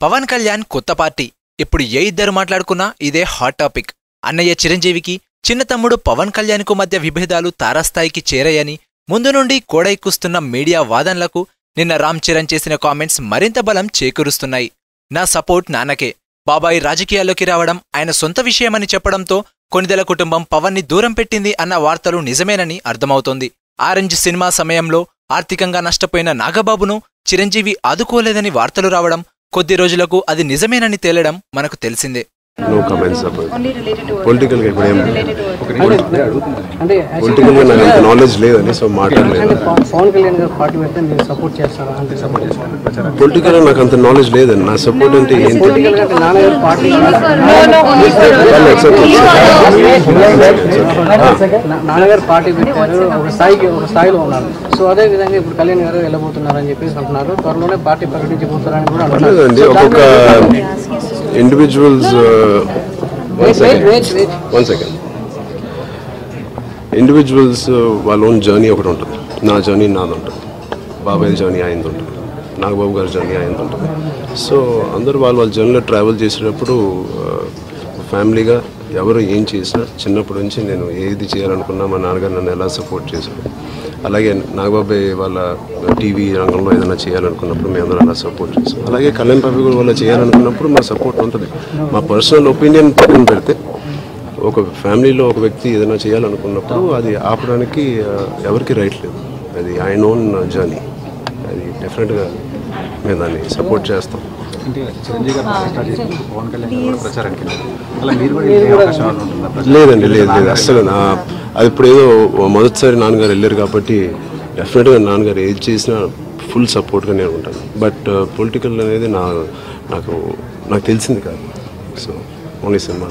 పవన్ కళ్యాణ్ కొత్త పార్టీ. ఇప్పుడు ఏ ఇద్దరు మాట్లాడుకున్నా ఇదే హాట్ టాపిక్ అన్నయ్య చిరంజీవికి చిన్న తమ్ముడు పవన్ కళ్యాణ్కు మధ్య విభేదాలు తారాస్థాయికి చేరాయని ముందు నుండి కోడైక్కుస్తున్న మీడియా వాదనలకు నిన్న రామ్ చరణ్ చేసిన కామెంట్స్ మరింత బలం చేకూరుస్తున్నాయి. నా సపోర్ట్ నాన్నకే. బాబాయ్ రాజకీయాల్లోకి రావడం ఆయన సొంత విషయమని చెప్పడంతో కొనిదెల కుటుంబం పవన్ని దూరం పెట్టింది అన్న వార్తలు నిజమేనని అర్థమవుతోంది. ఆరెంజ్ సినిమా సమయంలో ఆర్థికంగా నష్టపోయిన నాగబాబును చిరంజీవి ఆదుకోలేదని వార్తలు రావడం కొద్ది రోజులకు అది నిజమేనని తేలడం మనకు తెలిసిందే. నో కమెంట్స్ పొలిటికల్గా ఇప్పుడు ఏం రిలేటెడ్ టు అంటే పొలిటికల్గా నాకు అంత నాలెడ్జ్ లేదని సో మాట్లాడలేదు పొలిటికల్గా నాకు అంత నాలెడ్జ్ లేదండి నా సపోర్ట్ అంటే ఏంటి? పొలిటికల్గా అంటే నాన్నగారు పార్టీ పెట్టారు ఒక స్థాయికి ఒక స్థాయిలో ఉన్నారు. సో అదే విధంగా ఇప్పుడు కళ్యాణ్ గారు వెళ్ళబోతున్నారు అని చెప్పేసి అంటున్నారు. త్వరలోనే పార్టీ ప్రకటించబోతారని కూడా అంటున్నారు. ఒక్కొక్క ఇండివిజువల్స్ వన్ సెకండ్ ఇండివిజువల్స్ వాళ్ళ ఓన్ జర్నీ ఒకటి ఉంటుంది. నా జర్నీ నాది ఉంటుంది. బాబాయ్ జర్నీ ఆయనది ఉంటుంది. నాగబాబు గారి జర్నీ ఆయనది ఉంటుంది. సో అందరూ వాళ్ళు వాళ్ళ జర్నీలో ట్రావెల్ చేసేటప్పుడు ఫ్యామిలీగా ఎవరు ఏం చేసినా చిన్నప్పటి నుంచి నేను ఏది చేయాలనుకున్నా మా నాన్నగారు నన్ను ఎలా సపోర్ట్ చేశారు. అలాగే నాగబాబాయ్ వాళ్ళ టీవీ రంగంలో ఏదైనా చేయాలనుకున్నప్పుడు మేము అందరం అలా సపోర్ట్ చేస్తాం అలాగే కళ్యాణ్ బాబు కూడా వాళ్ళ చేయాలనుకున్నప్పుడు మా సపోర్ట్ ఉంటుంది. మా పర్సనల్ ఒపీనియన్ పక్కన పెడితే ఒక ఫ్యామిలీలో ఒక వ్యక్తి ఏదైనా చేయాలనుకున్నప్పుడు అది ఆపడానికి ఎవరికి రైట్ లేదు. అది ఆయన ఓన్ జర్నీ అది డెఫినెట్గా మేము దాన్ని సపోర్ట్ చేస్తాం? లేదండి లేదు లేదు. అస్సలు నా అది ఇప్పుడు ఏదో మొదటిసారి నాన్నగారు వెళ్ళారు కాబట్టి డెఫినెట్గా నాన్నగారు ఏది చేసినా ఫుల్ సపోర్ట్గా నేను ఉంటాను. బట్ పొలిటికల్ అనేది నా నాకు నాకు తెలిసింది కాదు. So only cinema